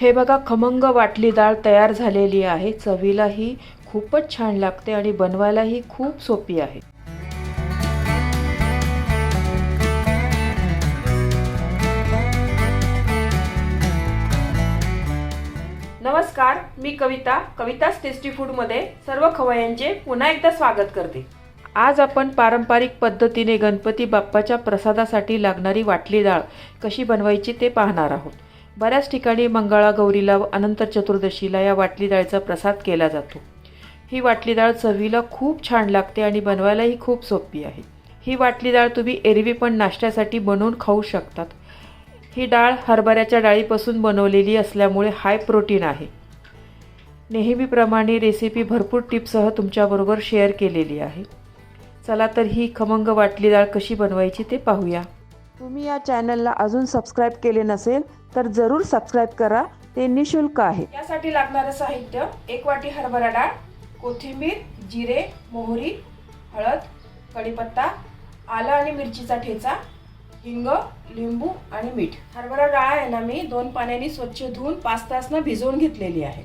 हे बघा खमंग वाटली डाळ तयार झालेली आहे. चवीलाही खूपच छान लागते आणि बनवायलाही खूप सोपी आहे. नमस्कार मी कविता. कविताच टेस्टी फूडमध्ये सर्व खवयांचे पुन्हा एकदा स्वागत करते. आज आपण पारंपरिक पद्धतीने गणपती बाप्पाच्या प्रसादासाठी लागणारी वाटली डाळ कशी बनवायची ते पाहणार आहोत. बऱ्याच ठिकाणी मंगळागौरीला व अनंत चतुर्दशीला या वाटली डाळीचा प्रसाद केला जातो. ही वाटली डाळ चवीला खूप छान लागते आणि बनवायलाही खूप सोपी आहे. ही वाटली डाळ तुम्ही एरवी पण नाश्त्यासाठी बनवून खाऊ शकतात. ही डाळ हरभऱ्याच्या डाळीपासून बनवलेली असल्यामुळे हाय प्रोटीन आहे. नेहमीप्रमाणे रेसिपी भरपूर टिप्ससह तुमच्याबरोबर शेअर केलेली आहे. चला तर ही खमंग वाटली डाळ कशी बनवायची ते पाहूया. तुम्ही या चॅनलला अजून सबस्क्राईब केले नसेल तर जरूर सबस्क्राईब करा. ते निशुल्क आहे. यासाठी लागणारं साहित्य एक वाटी हरभरा डाळ कोथिंबीर जिरे मोहरी हळद कढीपत्ता आलं आणि मिरचीचा ठेचा हिंग लिंबू आणि मीठ. हरभरा डाळ आहे ना मी दोन पाण्याने स्वच्छ धुवून पाच तासनं भिजवून घेतलेली आहे.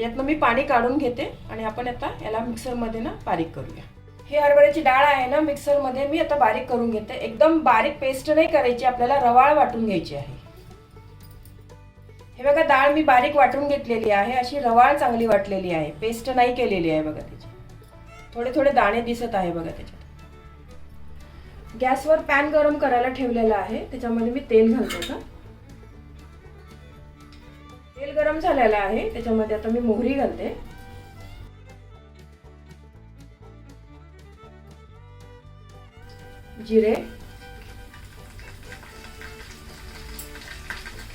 यातनं मी पाणी काढून घेते आणि आपण आता याला मिक्सरमध्ये ना बारीक करूया. ही हरभऱ्याची डाळ आहे ना मिक्सरमध्ये मी आता बारीक करून घेते. एकदम बारीक पेस्ट नाही करायची आपल्याला रवाळ वाटून घ्यायची आहे. हे बघा डाळ मी बारीक वाटून घेतलेली आहे. अशी रवाळ चांगली वाटलेली आहे. पेस्ट नाही केलेली आहे बघा त्याची थोडे थोडे दाणे दिसत आहे बघा त्याच्यात. गॅसवर पॅन गरम करायला ठेवलेला आहे. त्याच्यामध्ये मी तेल घालतो का तेल गरम झालेलं आहे. त्याच्यामध्ये आता मी मोहरी घालते. जिरे.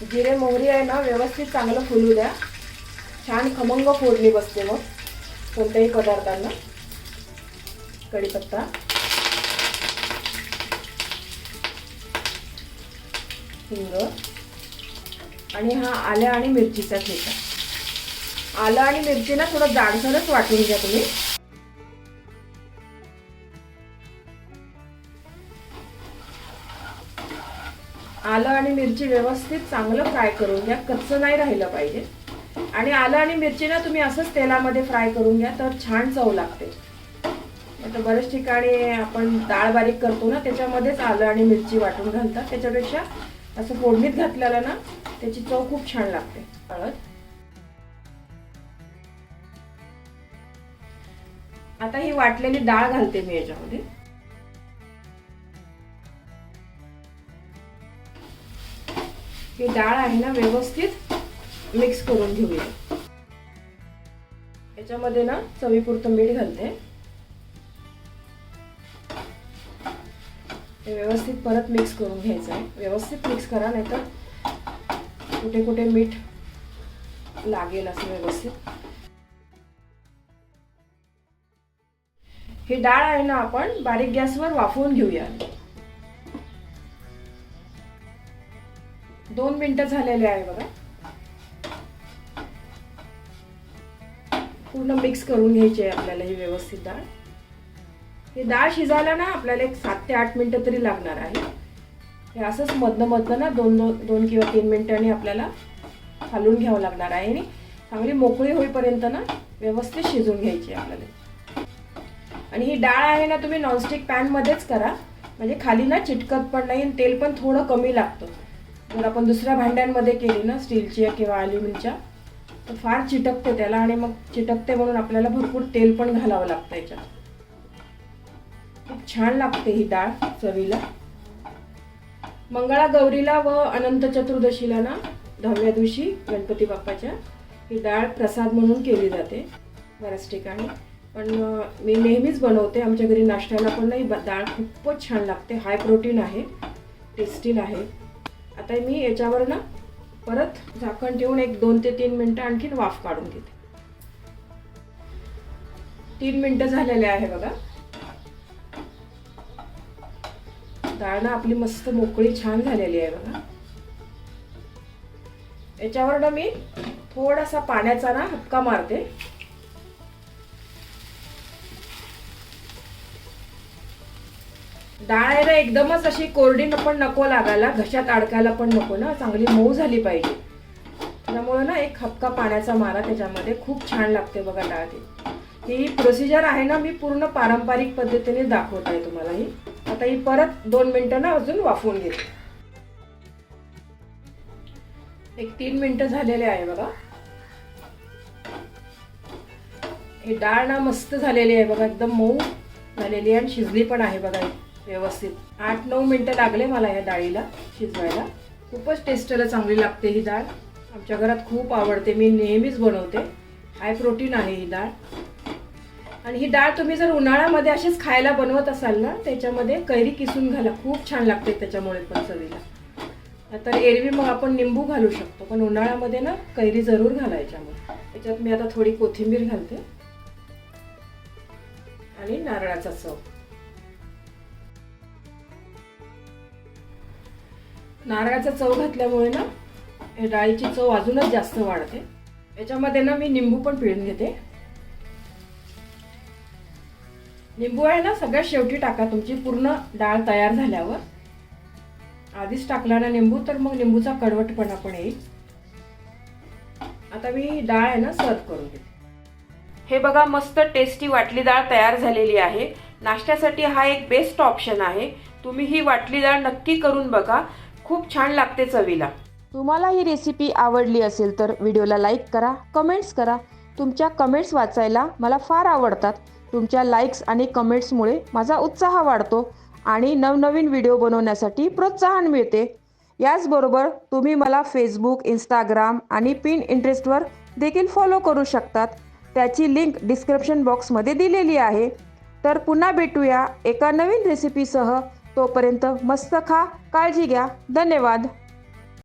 जिरे मोहरी आहे ना व्यवस्थित चांगलं फुलू द्या. छान खमंग फोडणी बसते मग कोणत्याही पदार्थांना. कढीपत्ता. हिंग. आणि हा आल्या आणि मिरचीचा ठेचा. आलं आणि मिरची ना थोडं जाडसरच वाटून घ्या तुम्ही. आलं आणि मिरची व्यवस्थित चांगलं फ्राय करून घ्या कच्चं नाही राहिलं पाहिजे. आणि आलं आणि मिरची ना तुम्ही असंच तेलामध्ये फ्राय करून घ्या तर छान चव लागते. आता बऱ्याच ठिकाणी आपण डाळ बारीक करतो ना त्याच्यामध्येच आलं आणि मिरची वाटून घालतात. त्याच्यापेक्षा असं फोडणीत घातलेलं ना त्याची चव खूप छान लागते. हळद आता ही वाटलेली डाळ घालते मी याच्यामध्ये. ही डाळ आहे ना व्यवस्थित मिक्स करून घेऊया. याच्यामध्ये ना चवीपुरतं मीठ घालते. हे व्यवस्थित परत मिक्स करून घ्यायचं आहे. व्यवस्थित मिक्स करा नाही तर कुठे कुठे मीठ लागेल असं व्यवस्थित. ही डाळ आहे ना आपण बारीक गॅसवर वाफवून घेऊया. दोन मिनिटं झालेले आहे बघा. पूर्ण मिक्स करून घ्यायची आहे आपल्याला ही व्यवस्थित डाळ. ही डाळ शिजायला ना आपल्याला एक सात ते आठ मिनिटं तरी लागणार आहे. हे असंच मधनं मधनं ना दोन दोन दोन किंवा तीन मिनिटांनी आपल्याला हलवून घ्यावं लागणार आहे. आणि चांगली मोकळी होईपर्यंत ना व्यवस्थित शिजून घ्यायची आपल्याला. आणि ही डाळ आहे ना तुम्ही नॉनस्टिक पॅनमध्येच करा. म्हणजे खाली ना चिटकत पण नाही आणि तेल पण थोडं कमी लागतं. जर आपण दुसऱ्या भांड्यांमध्ये केली ना स्टीलची किंवा अल्युमिनच्या तर फार चिटकते त्याला आणि मग चिटकते म्हणून आपल्याला भरपूर तेल पण घालावं लागतं याच्यात. खूप छान लागते ही डाळ चवीला. मंगळागौरीला व अनंत चतुर्दशीला ना दहाव्या दिवशी गणपती बाप्पाच्या ही डाळ प्रसाद म्हणून केली जाते. बऱ्याच ठिकाणी. पण मी नेहमीच बनवते. आमच्या घरी नाश्त्याला पण नाही डाळ खूपच छान लागते. हाय प्रोटीन आहे. टेस्टी आहे. आता मी याच्यावर ना परत झाकण ठेवून एक दोन ते तीन मिनटं आणखीन वाफ काढून घेते. तीन मिनटं झालेले आहे बघा. डाळ ना आपली मस्त मोकळी छान झालेली आहे बघा. याच्यावर ना मी थोडासा पाण्याचा ना हक्का मारते. डाळ आहे ना एकदमच अशी कोरडी पण नको लागायला घशात अडकायला पण नको ना चांगली मऊ झाली पाहिजे. त्यामुळे ना एक हपका पाण्याचा मारा त्याच्यामध्ये खूप छान लागते बघा डाळ ती. ही प्रोसिजर आहे ना मी पूर्ण पारंपरिक पद्धतीने दाखवत आहे तुम्हाला ही. आता ही परत दोन मिनटं ना अजून वाफवून घेते. एक तीन मिनटं झालेले आहे बघा. ही डाळ ना मस्त झालेली आहे बघा एकदम मऊ झालेली आहे आणि शिजली पण आहे बघा. व्यवस्थित. आठ नऊ मिनटं लागले मला या डाळीला शिजवायला. खूपच टेस्टला चांगली लागते ही डाळ. आमच्या घरात खूप आवडते. मी नेहमीच बनवते. हाय प्रोटीन आहे ही डाळ. आणि ही डाळ तुम्ही जर उन्हाळ्यामध्ये अशीच खायला बनवत असाल ना त्याच्यामध्ये कैरी किसून घाला. खूप छान लागते त्याच्यामुळे पण चवीला. तर एरवी मग आपण निंबू घालू शकतो. पण उन्हाळ्यामध्ये ना कैरी जरूर घालायच्या मग त्याच्यात मी आता थोडी कोथिंबीर घालते. आणि नारळाचा चव. नारळाचा चव घातल्यामुळे ना हे डाळीची चव अजूनच जास्त वाढते. याच्यामध्ये ना मी निंबू पण पिळून घेते. निंबू आहे ना सगळ्यात शेवटी टाका तुमची पूर्ण डाळ तयार झाल्यावर. आधीच टाकला ना निंबू तर मग निंबूचा कडवटपणा पण येईल. आता मी डाळ आहे ना सर्व करून घेते. हे बघा मस्त टेस्टी वाटली डाळ तयार झालेली आहे. नाश्त्यासाठी हा एक बेस्ट ऑप्शन आहे. तुम्ही ही वाटली डाळ नक्की करून बघा. खूप छान लागते चवीला. तुम्हाला ही रेसिपी आवडली असेल तर व्हिडिओला लाईक करा कमेंट्स करा. तुमच्या कमेंट्स वाचायला मला फार आवडतात. तुमच्या लाईक्स आणि कमेंट्समुळे माझा उत्साह वाढतो आणि नवनवीन व्हिडिओ बनवण्यासाठी प्रोत्साहन मिळते. याचबरोबर तुम्ही मला फेसबुक इंस्टाग्राम आणि पिन इंटरेस्टवर देखील फॉलो करू शकतात. त्याची लिंक डिस्क्रिप्शन बॉक्समध्ये दिलेली आहे. तर पुन्हा भेटूया एका नवीन रेसिपीसह तोपर्यंत मस्त खा काळजी घ्या. धन्यवाद.